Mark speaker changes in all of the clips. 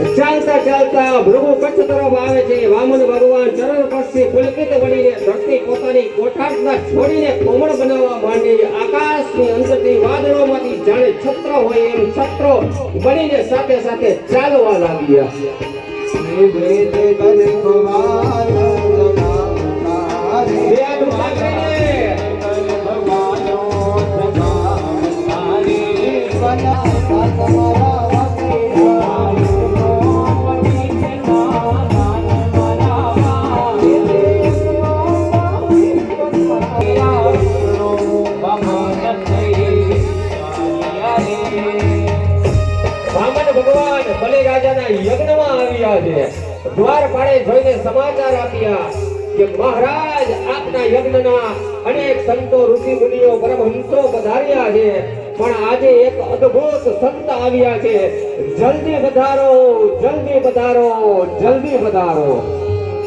Speaker 1: ચાલતા ચાલતા ભૃગુ કચ્છ તરફ આવે છે. વામન ભગવાન ચરણ પરથી પુલકિત બનીને ધરતી પોતાની કોઠારના છોડીને કોમળ બનાવવા માંડી આકાશની અંદરથી વાદળોમાંથી જાણે છત્ર હોય એમ છત્રો બનીને સાથે સાથે ચાલવા લાગ્યા. રાજાના યજ્ઞમાં આવ્યા છે. દ્વાર પાડે જોઈને સમાચાર આપ્યા કે મહારાજ, આપના યજ્ઞના અનેક સંતો, ઋષિ મુનિઓ, પરમહંસો પધાર્યા છે. પણ આજે એક અદ્ભુત સંત આવ્યા છે. જલ્દી પધારો જલ્દી પધારો જલ્દી પધારો.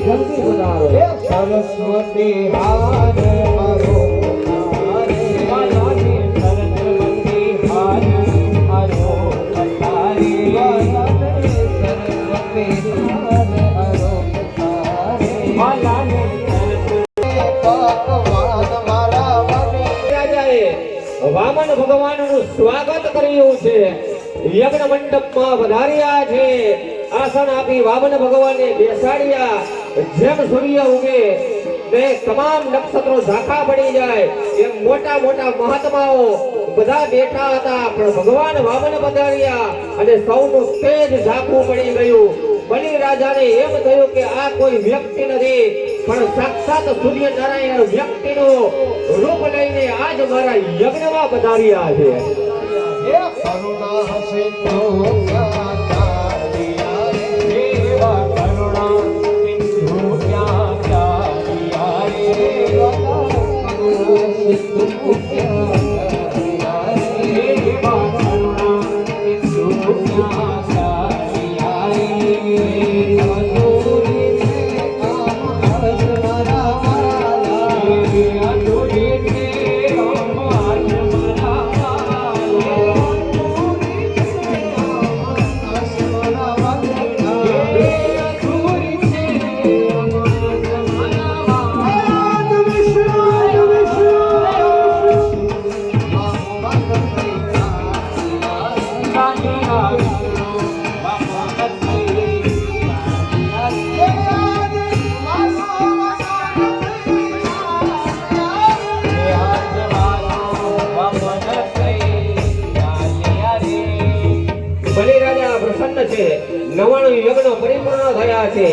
Speaker 1: જલ્દી પધારો.
Speaker 2: સરસ્વતી હાર મારો.
Speaker 1: વામન ભગવાનનું સ્વાગત કર્યું છે. યજ્ઞ મંડપમાં વધાર્યા છે. આસન આપી વામન ભગવાનને બેસાડ્યા. જેમ સૂર્ય ઉગે, તે તમામ નક્ષત્રો ઝાંખા પડી જાય. એમ મોટા મોટા મહાત્માઓ બધા બેઠા હતા. પણ ભગવાન વામન પધાર્યા અને સૌનું તેજ ઝાંખું પડી ગયું. બલિ રાજાને એમ થયું કે આ કોઈ વ્યક્તિ નથી. પણ સાક્ષાત સૂર્યનારાયણ વ્યક્તિનો રૂપ લઈને આજ મારા યજ્ઞમાં પધાર્યા છે.
Speaker 2: છે.
Speaker 1: નવાણું યજ્ઞ પરિપૂર્ણ થયા છે.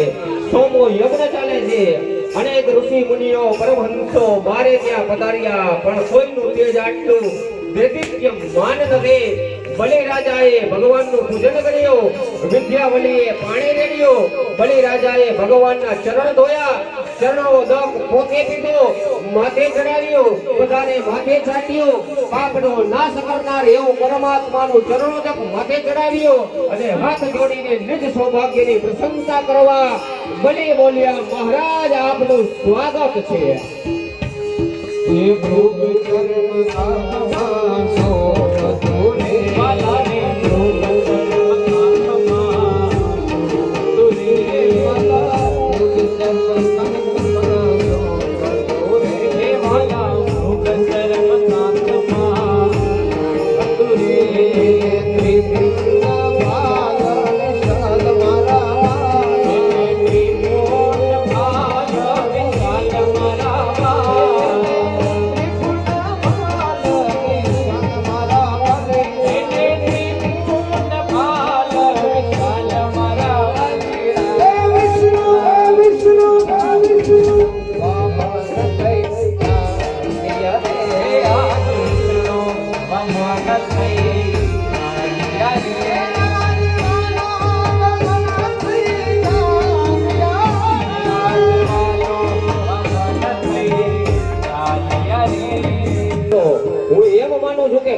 Speaker 1: સોમો યજ્ઞ ચાલે છે. અનેક ઋષિ મુનિઓ, પરમહંસો મારે ત્યાં પધાર્યા, પણ કોઈનું તેજ આટલું દેદિત્ય માન નથી બલિ રાજાએ ભગવાનનું પૂજન કર્યું, વિદ્યાવલીએ પાણી રેડ્યું બલિ રાજાએ ભગવાનના ચરણ ધોયા, ચરણો દક પોતે પીધો, માથે ચડાવ્યું, બધાને માથે છાટ્યું, પાપનો નાશ કરનાર એવું પરમાત્માનું ચરણોદક માથે ચડાવ્યું અને હાથ જોડીને નિજ સૌભાગ્યની પ્રશંસા કરવા બલિ બોલ્યા, મહારાજ, આપનું સ્વાગત છે. હું એમ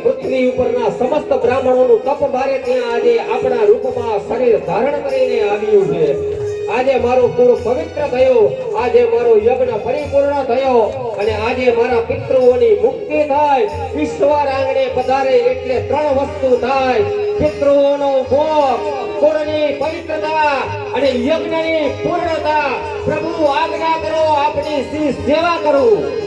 Speaker 1: પૃથ્વી ઉપરના સમસ્ત બ્રાહ્મણોનું તપ ભારે ત્યાં આજે આપણા રૂપમાં શરીર ધારણ કરીને આવ્યું છે. આજે મારો પૂરો પવિત્ર થયો. આજે મારો યજ્ઞ પરિપૂર્ણ થયો. અને આજે મારા પિતૃઓની મુક્તિ થાય. ઈશ્વર આંગણે પધારે એટલે ત્રણ વસ્તુ થાય. પિતૃઓનો ભોગ કુળની પવિત્રતા અને યજ્ઞની પૂર્ણતા. પ્રભુ આજ્ઞા કરો આપની શીશ સેવા કરું.